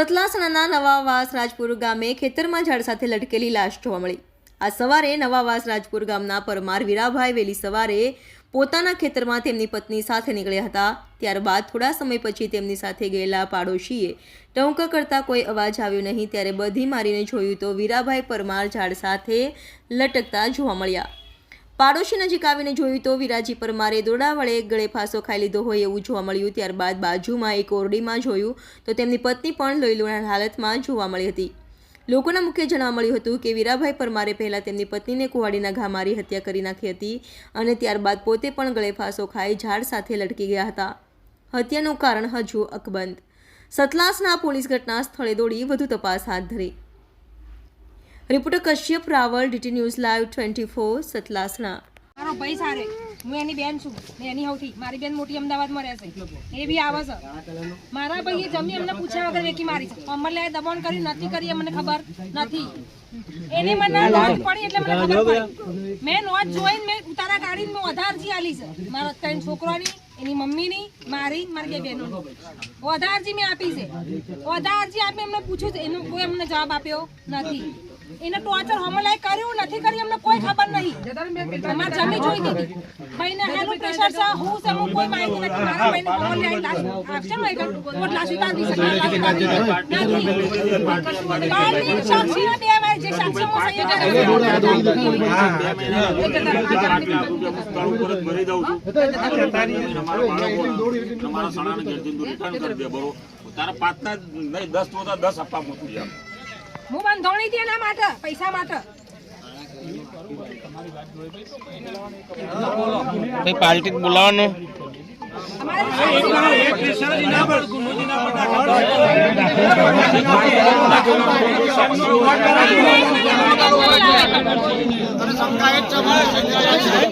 સતલાસણાના નવાવાસ રાજપુર ગામે ખેતરમાં ઝાડ સાથે લટકેલી લાશ જોવા મળી. આ સવારે નવાવાસ રાજપુર ગામના પરમાર વીરાભાઈ વહેલી સવારે પોતાના ખેતરમાં તેમની પત્ની સાથે નીકળ્યા હતા. ત્યારબાદ થોડા સમય પછી તેમની સાથે ગયેલા પાડોશીએ ટંક કરતા કોઈ અવાજ આવ્યો નહીં, ત્યારે બધી મારીને જોયું તો વીરાભાઈ પરમાર ઝાડ સાથે લટકતા જોવા મળ્યા. પાડોશી નજીક આવીને જોયું તો વિરાજી પરમારે દોરડા વડે ગળે ફાંસો ખાઈ લીધો હોય એવું જોવા મળ્યું. ત્યારબાદ બાજુમાં એક ઓરડીમાં જોયું તો તેમની પત્ની પણ લોહીલુહાણ હાલતમાં જોવા મળી હતી. લોકોના મુખ્ય જાણવા મળ્યું હતું કે વીરાભાઈ પરમારે પહેલાં તેમની પત્નીને કુવાડીના ઘા મારી હત્યા કરી નાખી હતી અને ત્યારબાદ પોતે પણ ગળે ફાંસો ખાઈ ઝાડ સાથે લટકી ગયા હતા. હત્યાનું કારણ હજુ અકબંધ. સતલાસના પોલીસ ઘટના સ્થળે દોડી વધુ તપાસ હાથ ધરી. Reporter Kashyap Raval DT news live twenty four સતલાસના મારો ભાઈ સારે. હું એની બેન છું. ને એની સૌથી મારી બેન મોટી અમદાવાદમાં રહેશે. એ બી આવે છે. મારા ભાઈએ જમી અમને પૂછ્યા વગર વેકી મારી છે. અમર લે દબાણ કરી નથી કરી અમને મને ખબર નથી. એની મને નોંધ પડી એટલે મને ખબર પડી. મેં નોંધ જોઈને મેં ઉતારા કાઢીને મેં વધારજી આલી છે. મારા ત્રણ છોકરાની એની મમ્મીની મારી મારી બે બહેનોની. વધારે મેં આપી છે. વધારજી આપી એમને પૂછ્યું છે. એનો કોઈ અમને જવાબ આપ્યો નથી. એને ટોર્ચર હમલાય કર્યું નથી કર્યું અમને કોઈ ખબર નહીં. અમારે જમી જોઈ દીધી ભાઈને એનું પ્રેશર છે હું છે હું કોઈ માહિતી નથી મારા ભાઈને મોકલી આવી લાશ આપશે ને એક કોટ લાશ ઉતારી શકે સાક્ષીના બે વાર જે સાક્ષી હું સહી તારા પાંચના નહીં દસ તો દસ આપવા મૂકી જાય હું બંધોણી હતી એના માટે પૈસા માટે. ભાઈ. પાર્ટી બોલાવાનું